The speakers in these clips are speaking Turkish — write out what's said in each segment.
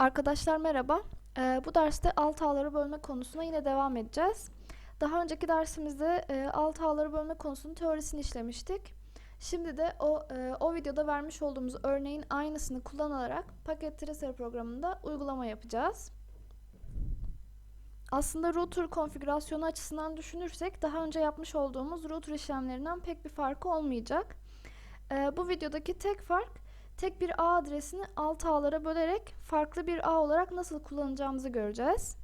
Arkadaşlar merhaba. Ee, bu derste alt ağları bölme konusuna yine devam edeceğiz. Daha önceki dersimizde e, alt ağları bölme konusunun teorisini işlemiştik. Şimdi de o e, o videoda vermiş olduğumuz örneğin aynısını kullanarak Packet Tracer programında uygulama yapacağız. Aslında router konfigürasyonu açısından düşünürsek daha önce yapmış olduğumuz router işlemlerinden pek bir farkı olmayacak. Ee, bu videodaki tek fark tek bir ağ adresini alt ağlara bölerek farklı bir ağ olarak nasıl kullanacağımızı göreceğiz.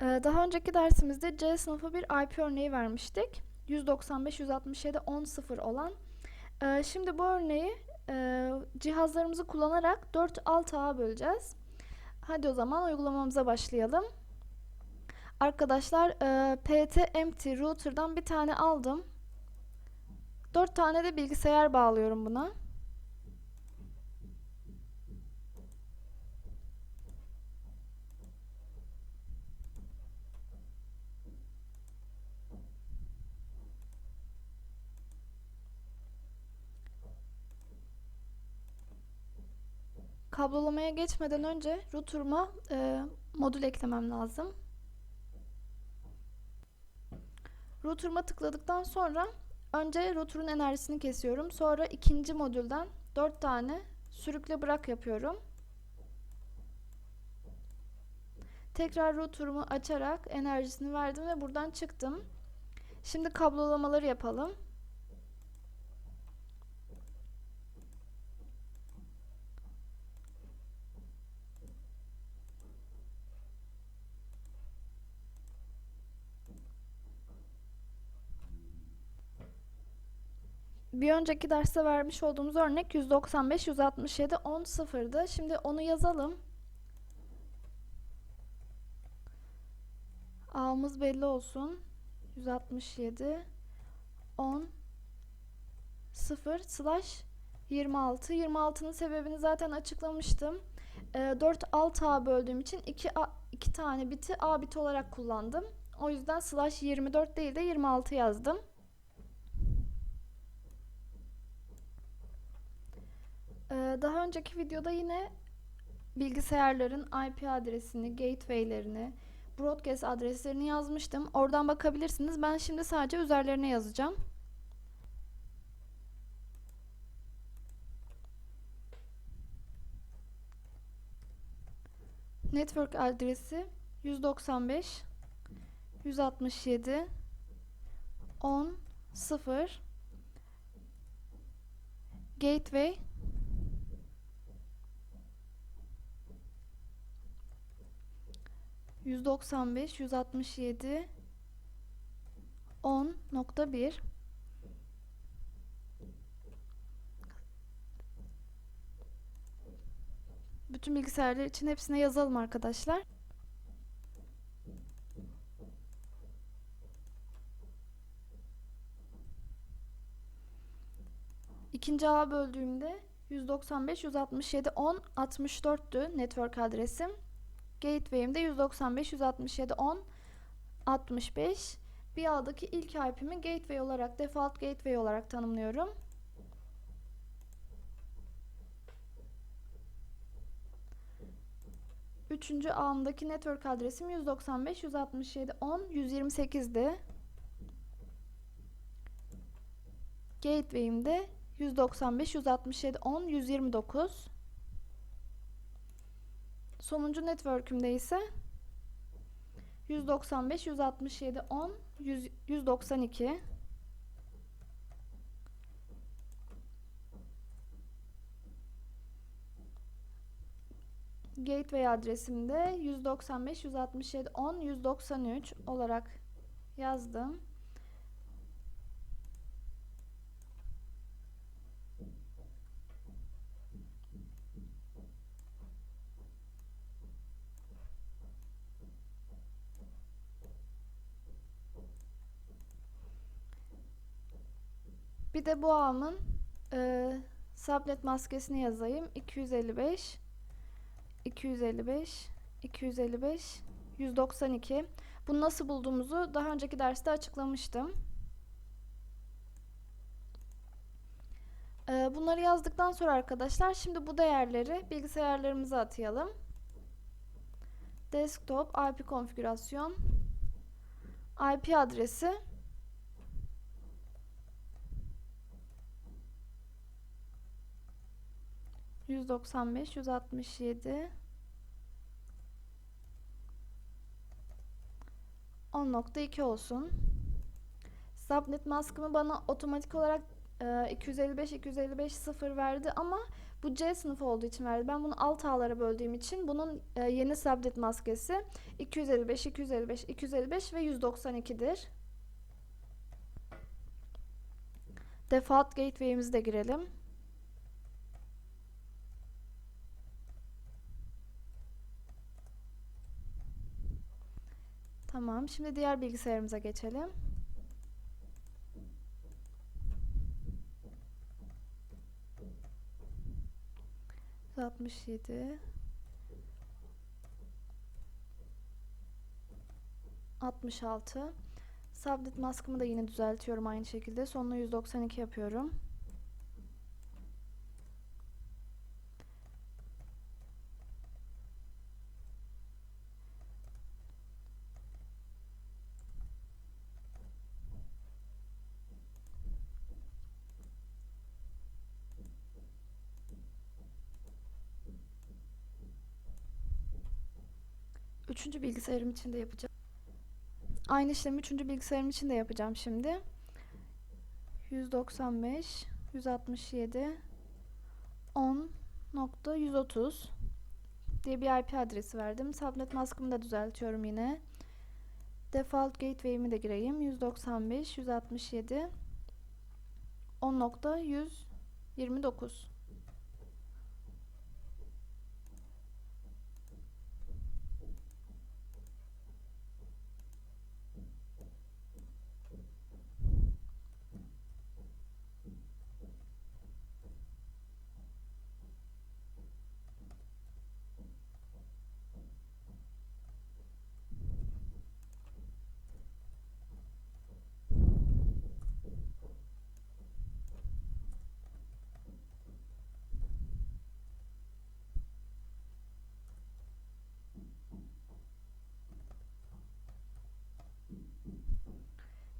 Ee, daha önceki dersimizde C sınıfı bir IP örneği vermiştik. 195.167.10.0 olan. Ee, şimdi bu örneği e, cihazlarımızı kullanarak 4 alt ağa böleceğiz. Hadi o zaman uygulamamıza başlayalım. Arkadaşlar e, PT Empty Router'dan bir tane aldım. 4 tane de bilgisayar bağlıyorum buna. Kablolamaya geçmeden önce router'ıma e, modül eklemem lazım. Router'ıma tıkladıktan sonra önce router'ın enerjisini kesiyorum. Sonra ikinci modülden 4 tane sürükle bırak yapıyorum. Tekrar router'ımı açarak enerjisini verdim ve buradan çıktım. Şimdi kablolamaları yapalım. Bir önceki derste vermiş olduğumuz örnek 195 167 10 sıfırdı. Şimdi onu yazalım. A'mız belli olsun. 167 10 0 slash 26. 26'nın sebebini zaten açıklamıştım. E, 4 alt A böldüğüm için 2, A, 2 tane biti A biti olarak kullandım. O yüzden slash 24 değil de 26 yazdım. Daha önceki videoda yine bilgisayarların IP adresini, gateway'lerini, broadcast adreslerini yazmıştım. Oradan bakabilirsiniz. Ben şimdi sadece üzerlerine yazacağım. Network adresi 195 167 10 0 Gateway 195 167 10.1 Bütün bilgisayarlar için hepsine yazalım arkadaşlar. İkinci ağa böldüğümde 195 167 10 64'tü network adresim. Gateway'imde 195, 167, 10, 65. Bir ağdaki ilk IP'mi gateway olarak, default gateway olarak tanımlıyorum. Üçüncü ağımdaki network adresim 195, 167, 10, 128'di. Gateway'imde 195, 167, 10, 129. Sonuncu network'ümde ise 195, 167, 10, 100, 192. Gateway adresimde 195, 167, 10, 193 olarak yazdım. Bir de bu ağımın e, subnet maskesini yazayım. 255 255 255 192. Bunu nasıl bulduğumuzu daha önceki derste açıklamıştım. Ee, bunları yazdıktan sonra arkadaşlar şimdi bu değerleri bilgisayarlarımıza atayalım. Desktop IP konfigürasyon IP adresi yüz doksan beş yüz altmış yedi on nokta iki olsun. Subnet maskımı bana otomatik olarak e, 255 255 0 verdi ama bu C sınıfı olduğu için verdi. Ben bunu alt ağlara böldüğüm için bunun e, yeni subnet maskesi 255 255 255 ve 192'dir. Default gateway'imizi de girelim. Tamam. Şimdi diğer bilgisayarımıza geçelim. altmış yedi altmış altı Subnet maskımı da yine düzeltiyorum aynı şekilde. Sonuna 192 yapıyorum. Üçüncü bilgisayarım için de yapacağım. Aynı işlemi üçüncü bilgisayarım için de yapacağım şimdi. 195 167 10.130 diye bir IP adresi verdim. Subnet maskımı da düzeltiyorum yine. Default gateway'imi de gireyim. 195 167 10.129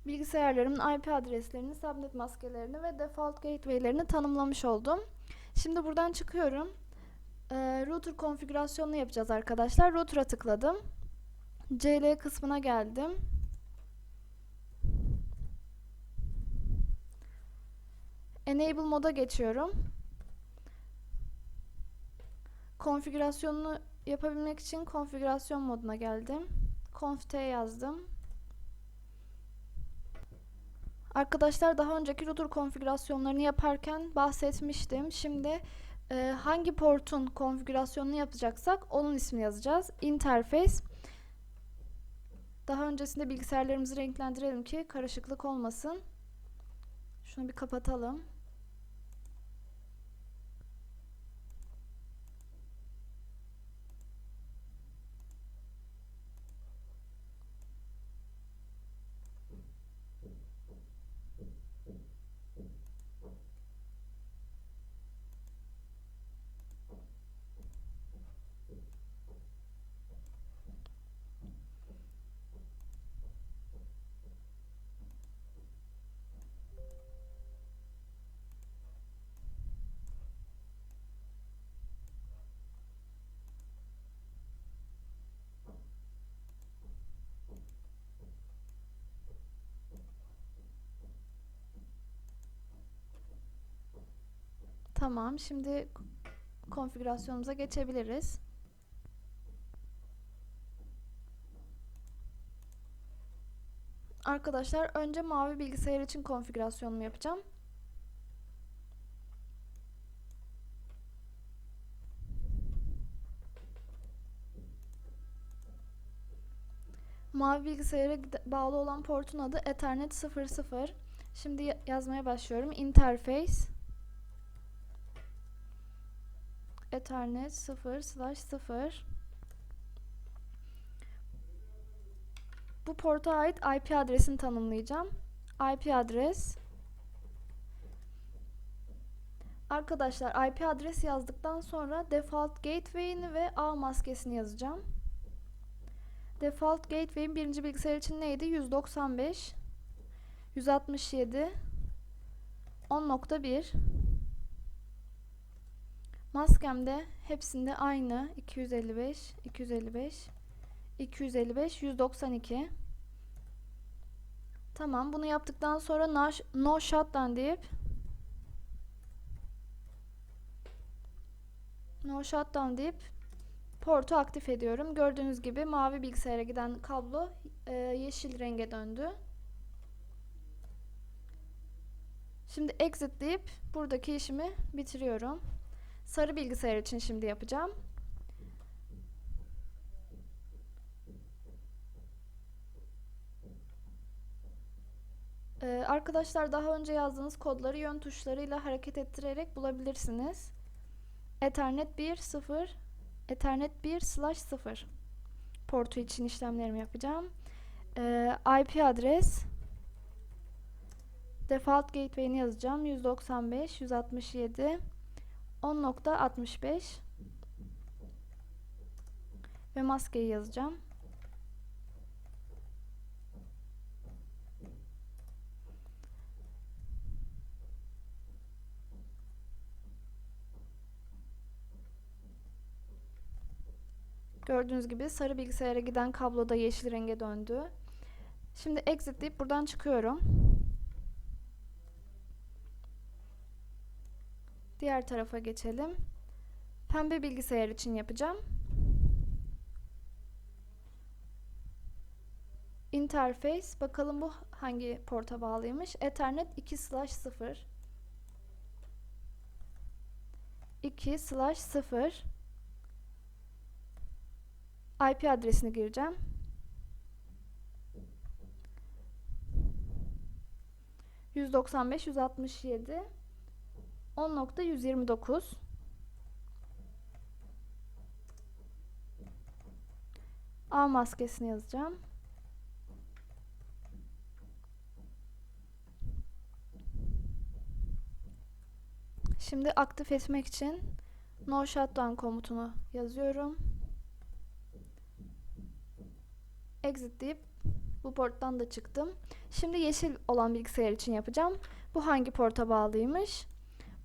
bilgisayarlarımın IP adreslerini, subnet maskelerini ve default gateway'lerini tanımlamış oldum. Şimdi buradan çıkıyorum. Ee, router konfigürasyonunu yapacağız arkadaşlar. Router'a tıkladım. CL kısmına geldim. Enable moda geçiyorum. Konfigürasyonunu yapabilmek için konfigürasyon moduna geldim. conft yazdım. Arkadaşlar daha önceki router konfigürasyonlarını yaparken bahsetmiştim. Şimdi e, hangi portun konfigürasyonunu yapacaksak onun ismini yazacağız. Interface. Daha öncesinde bilgisayarlarımızı renklendirelim ki karışıklık olmasın. Şunu bir kapatalım. Tamam. Şimdi konfigürasyonumuza geçebiliriz. Arkadaşlar önce mavi bilgisayar için konfigürasyonumu yapacağım. Mavi bilgisayara bağlı olan portun adı Ethernet 00. Şimdi yazmaya başlıyorum. Interface Ethernet 0 slash 0 Bu porta ait IP adresini tanımlayacağım. IP adres Arkadaşlar IP adres yazdıktan sonra default gateway'ini ve ağ maskesini yazacağım. Default gateway'in birinci bilgisayar için neydi? 195 167 10.1 Maskem de hepsinde aynı 255 255 255 192 Tamam bunu yaptıktan sonra no, no shutdown deyip no shutdown deyip portu aktif ediyorum. Gördüğünüz gibi mavi bilgisayara giden kablo e, yeşil renge döndü. Şimdi exit deyip buradaki işimi bitiriyorum. Sarı bilgisayar için şimdi yapacağım. Ee, arkadaşlar daha önce yazdığınız kodları yön tuşlarıyla hareket ettirerek bulabilirsiniz. Ethernet 1 0 Ethernet 1 slash 0 portu için işlemlerimi yapacağım. Ee, IP adres default gateway'ini yazacağım. 195 167 10.65 ve maskeyi yazacağım. Gördüğünüz gibi sarı bilgisayara giden kablo da yeşil renge döndü. Şimdi exit deyip buradan çıkıyorum. Diğer tarafa geçelim. Pembe bilgisayar için yapacağım. Interface. Bakalım bu hangi porta bağlıymış. Ethernet 2 slash 0. 2 slash 0. IP adresini gireceğim. Yüz doksan beş, yüz altmış yedi, on nokta yüz yirmi dokuz. A maskesini yazacağım. Şimdi aktif etmek için no shutdown komutunu yazıyorum. Exit deyip bu porttan da çıktım. Şimdi yeşil olan bilgisayar için yapacağım. Bu hangi porta bağlıymış?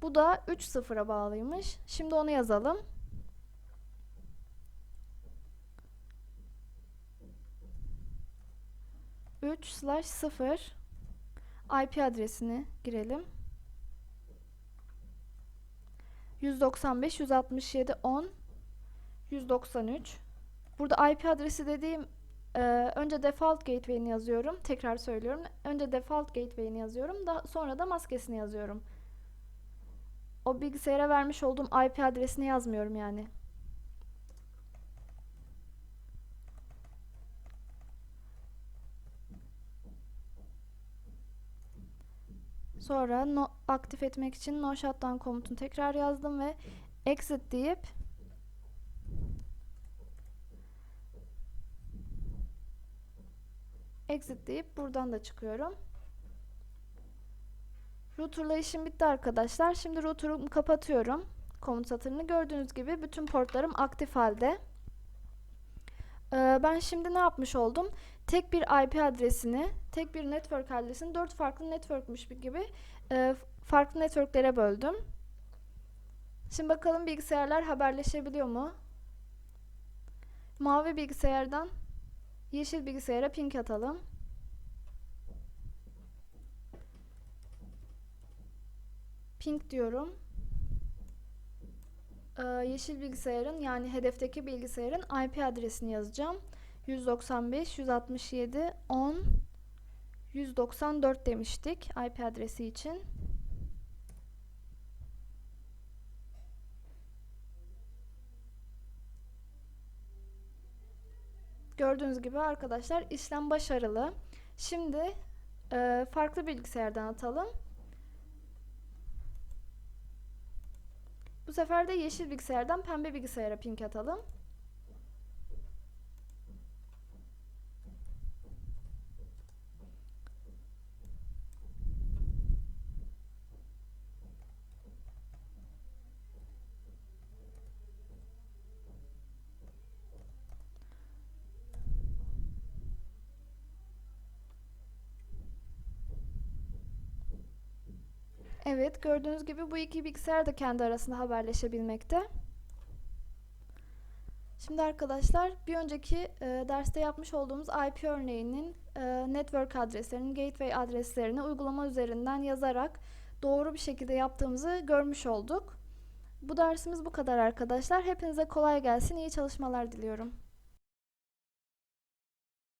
Bu da 3.0'a bağlıymış. Şimdi onu yazalım. Üç slash sıfır IP adresini girelim. 195 167 10 193 Burada IP adresi dediğim ee, önce default gateway'ini yazıyorum. Tekrar söylüyorum. Önce default gateway'ini yazıyorum. Daha sonra da maskesini yazıyorum. O bilgisayara vermiş olduğum IP adresini yazmıyorum yani. Sonra no, aktif etmek için no shutdown komutunu tekrar yazdım ve exit deyip exit deyip buradan da çıkıyorum. Router'la işim bitti arkadaşlar. Şimdi router'ımı kapatıyorum. Komut satırını gördüğünüz gibi bütün portlarım aktif halde. Ee, ben şimdi ne yapmış oldum? Tek bir IP adresini, tek bir network adresini dört farklı networkmuş gibi e, farklı networklere böldüm. Şimdi bakalım bilgisayarlar haberleşebiliyor mu? Mavi bilgisayardan Yeşil bilgisayara ping atalım. Ping diyorum. Ee, yeşil bilgisayarın yani hedefteki bilgisayarın IP adresini yazacağım. 195 167 10 194 demiştik IP adresi için. Gördüğünüz gibi arkadaşlar işlem başarılı. Şimdi e, farklı bilgisayardan atalım. Bu sefer de yeşil bilgisayardan pembe bilgisayara ping atalım. Evet, gördüğünüz gibi bu iki bilgisayar da kendi arasında haberleşebilmekte. Şimdi arkadaşlar bir önceki e, derste yapmış olduğumuz IP örneğinin e, network adreslerinin gateway adreslerini uygulama üzerinden yazarak doğru bir şekilde yaptığımızı görmüş olduk. Bu dersimiz bu kadar arkadaşlar. Hepinize kolay gelsin, iyi çalışmalar diliyorum.